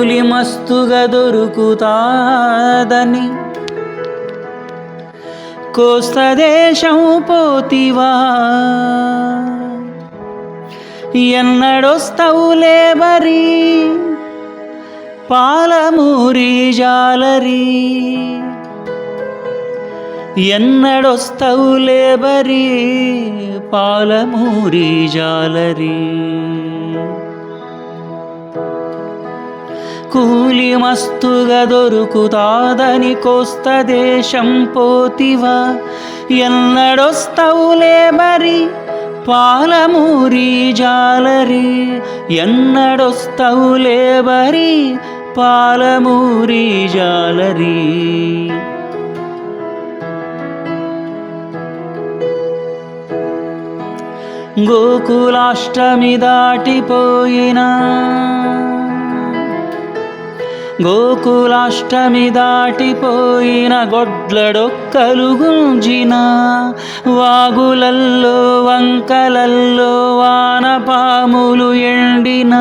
కూలి మస్తుగా దొరుకుతాదని కోస్త దేశం పోతివా. ఎన్నడొస్తవులే బరి పాలమూరి జాలరి. ఎన్నడొస్తవులే బరి పాలమూరి జాలరి. కూలి మస్తుగా దొరుకుతాదని కోస్త దేశం పోతివా. ఎన్నడొస్తవులే మరి పాలమూరి జాలరి. ఎన్నడొస్తవులే బరి పాలమూరి జాలరి. గోకులాష్టమి దాటిపోయినా గోకులాష్టమి దాటిపోయిన గొడ్లడొక్కలు గుంజిన వాగులల్లో వంకలల్లో వానపాములు ఎండిన.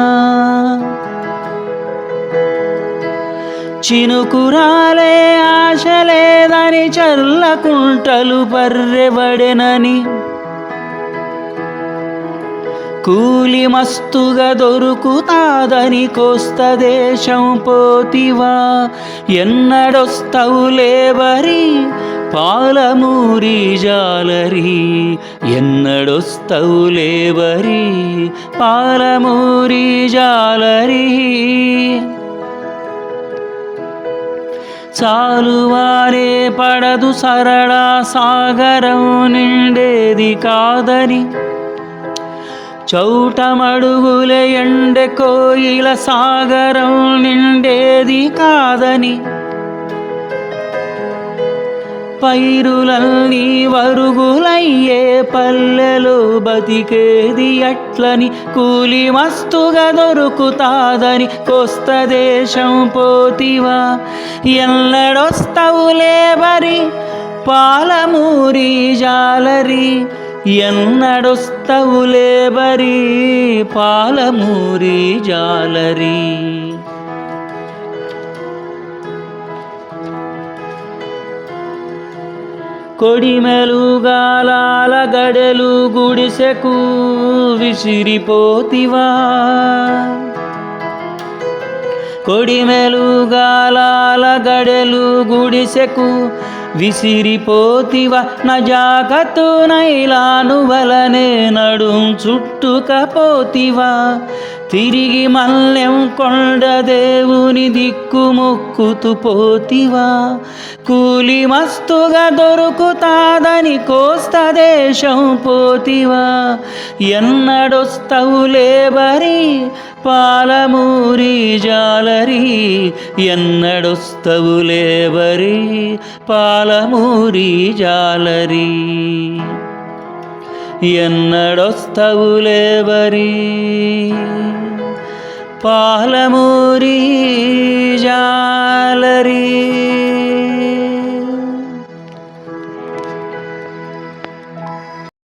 చినుకురాలే ఆశలేదని చల్లకుంటలు పర్రెబడెనని కూలి మస్తుగా దొరుకుతాదని కోస్త దేశం పోతివా. ఎన్నడొస్తవులే బరి పాలమూరి జాలరి. ఎన్నడొస్తవులే బరి పాలమూరి జాలరి. చాలువారే పడదు సరళ సాగరం నిండేది కాదని చౌటమడుగుల ఎండ కోయిల సాగరం నిండేది కాదని. పైరులన్నీ వరుగులయ్యే పల్లెలు బతికేది అట్లని కూలి మస్తుగా దొరుకుతాదని కొస్త దేశం పోతివా. ఎల్లడొస్తవులే బరి పాలమూరి జాలరి. ఎన్నడొస్తవులే బరి పాలమూరి జాలరి. కొడిమెలుగాలాల గడెలు గుడిసెకు విసిరిపోతివా. కొడిమెలుగాలాల గడెలు గుడిసెకు విసిరిపోతివ నజాకతు నైలాను వలనే నడుం చుట్టుకపోతివా తిరిగి మల్లెం కొండ దేవుని దిక్కు మొక్కుతూ పోతివా. కూలి మస్తుగా దొరుకుతాదని కోస్త దేశం పోతివా. ఎన్నడొస్తవులే బరి పాలమూరి జాలరి. ఎన్నడొస్తవులే బరి పాలమూరి జాలరి. ఎన్నడొస్తవులేవరి పాలమూరి జాలరీ